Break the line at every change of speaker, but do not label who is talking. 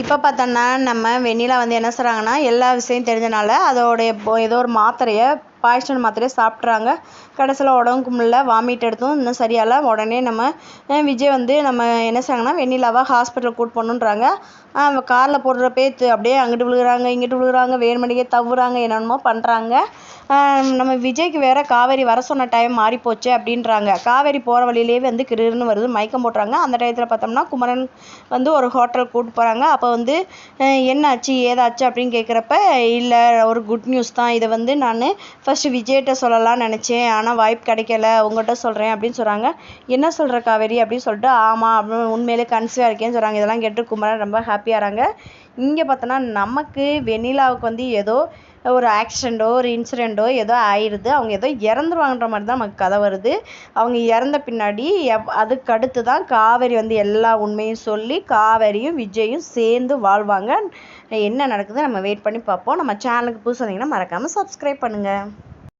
இப்போ பார்த்தோன்னா நம்ம வெண்ணிலா வந்து என்ன சொல்கிறாங்கன்னா எல்லா விஷயம் தெரிஞ்சனால அதோடைய ஏதோ ஒரு மாத்திரையை பாய்ச்சல் மாத்திரையை சாப்பிட்றாங்க. கடைசியில் உடம்புக்கு முடியல வாமிட் எடுத்தும். இன்னும் சரியாகல. உடனே நம்ம விஜய் வந்து நம்ம என்ன செய்கிறாங்கன்னா வெண்ணிலாவை ஹாஸ்பிட்டல் கூட்டு போகணுன்றாங்க. காரில் போடுறப்பே அப்படியே அங்கிட்டு விழுகிறாங்க இங்கிட்டு விழுகிறாங்க வேணுமணிக்கே தவுறாங்க என்னென்னமோ பண்ணுறாங்க நம்ம விஜய்க்கு வேறு காவேரி வர சொன்ன டைம் மாறி போச்சு அப்படின்றாங்க. காவேரி போகிற வழியிலே வந்து கிருன்னு வருது மயக்கம் போட்டுறாங்க. அந்த டயத்தில் பார்த்தோம்னா குமரன் வந்து ஒரு ஹோட்டல் கூட்டு போகிறாங்க அப்போ வந்து என்னாச்சு ஏதாச்சு அப்படின்னு கேட்குறப்ப இல்லை ஒரு குட் நியூஸ் தான். இதை வந்து நான் ஃபஸ்ட்டு விஜய்கிட்ட சொல்லலாம்னு நினச்சேன். ஆனால் வாய்ப்பு கிடைக்கல. உங்கள்கிட்ட சொல்கிறேன் அப்படின்னு சொல்கிறாங்க என்ன சொல்கிற காவேரி? அப்படின்னு சொல்லிட்டு ஆமாம் அப்படின்னு உண்மையிலே கன்சிவாக இருக்கேன்னு சொல்கிறாங்க இதெல்லாம் கேட்டு குமரன் ரொம்ப ஹாப்பியாகிறாங்க இங்கே பார்த்தோன்னா நமக்கு வெண்ணிலாவுக்கு வந்து ஏதோ ஒரு ஆக்சிடெண்ட்டோ ஒரு இன்சிடெண்ட்டோ ஏதோ ஆயிடுது அவங்க ஏதோ இறந்துருவாங்கன்ற மாதிரி தான் நமக்கு கதை வருது. அவங்க இறந்த பின்னாடி எப் அதுக்கு அடுத்து தான் காவேரி வந்து எல்லா உண்மையும் சொல்லி காவேரியும் விஜயும் சேர்ந்து வாழ்வாங்க. என்ன நடக்குது நம்ம வெயிட் பண்ணி பார்ப்போம். நம்ம சேனலுக்கு புதுசு வந்தீங்கன்னா மறக்காமல் சப்ஸ்கிரைப் பண்ணுங்கள்